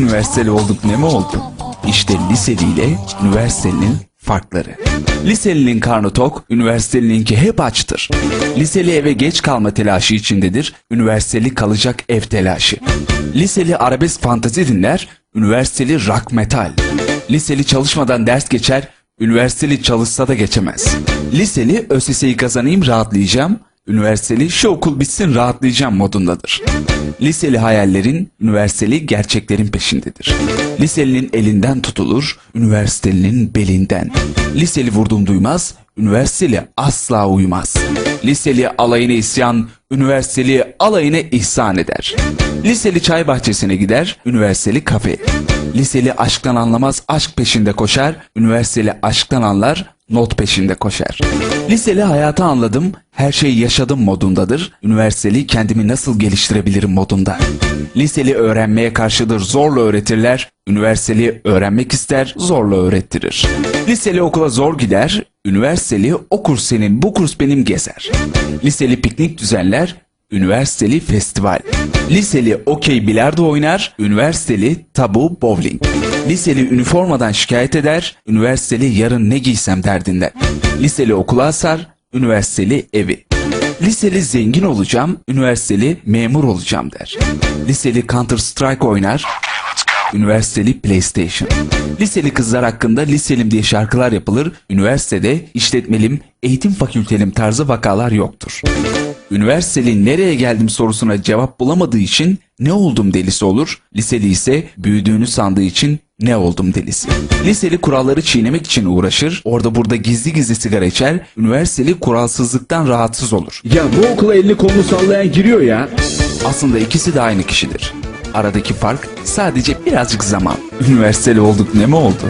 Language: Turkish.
Üniversiteli olduk ne mi oldu? İşte liseli ile üniversitelinin farkları. Liselinin karnı tok, üniversitelininki hep açtır. Liseli eve geç kalma telaşı içindedir, üniversiteli kalacak ev telaşı. Liseli arabesk fantazi dinler, üniversiteli rock metal. Liseli çalışmadan ders geçer, üniversiteli çalışsa da geçemez. Liseli ÖSS'yi kazanayım rahatlayacağım, üniversiteli şu okul bitsin rahatlayacağım modundadır. Liseli hayallerin, üniversiteli gerçeklerin peşindedir. Liselinin elinden tutulur, üniversitelinin belinden. Liseli vurdum duymaz, üniversiteli asla uymaz. Liseli alayına isyan, üniversiteli alayına ihsan eder. Liseli çay bahçesine gider, üniversiteli kafe. Liseli aşktan anlamaz, aşk peşinde koşar, üniversiteli aşktan anlar, not peşinde koşar. Liseli hayatı anladım, her şeyi yaşadım modundadır. Üniversiteli kendimi nasıl geliştirebilirim modunda. Liseli öğrenmeye karşıdır, zorla öğretirler. Üniversiteli öğrenmek ister, zorla öğrettirir. Liseli okula zor gider, üniversiteli o kurs senin, bu kurs benim gezer. Liseli piknik düzenler, üniversiteli festival. Liseli okey bilardo oynar, üniversiteli tabu bowling. Liseli üniformadan şikayet eder, üniversiteli yarın ne giysem derdinden. Liseli okula asar, üniversiteli evi. Liseli zengin olacağım, üniversiteli memur olacağım der. Liseli Counter Strike oynar, üniversiteli PlayStation. Liseli kızlar hakkında liselim diye şarkılar yapılır, üniversitede işletmelim, eğitim fakültelim tarzı vakalar yoktur. Üniversiteli nereye geldim sorusuna cevap bulamadığı için ne oldum delisi olur, liseli ise büyüdüğünü sandığı için ne oldum delisi. Liseli kuralları çiğnemek için uğraşır, orada burada gizli gizli sigara içer, üniversiteli kuralsızlıktan rahatsız olur. Ya bu okula elini kolunu sallayan giriyor ya. Aslında ikisi de aynı kişidir. Aradaki fark sadece birazcık zaman. Üniversiteli olduk ne mi oldu?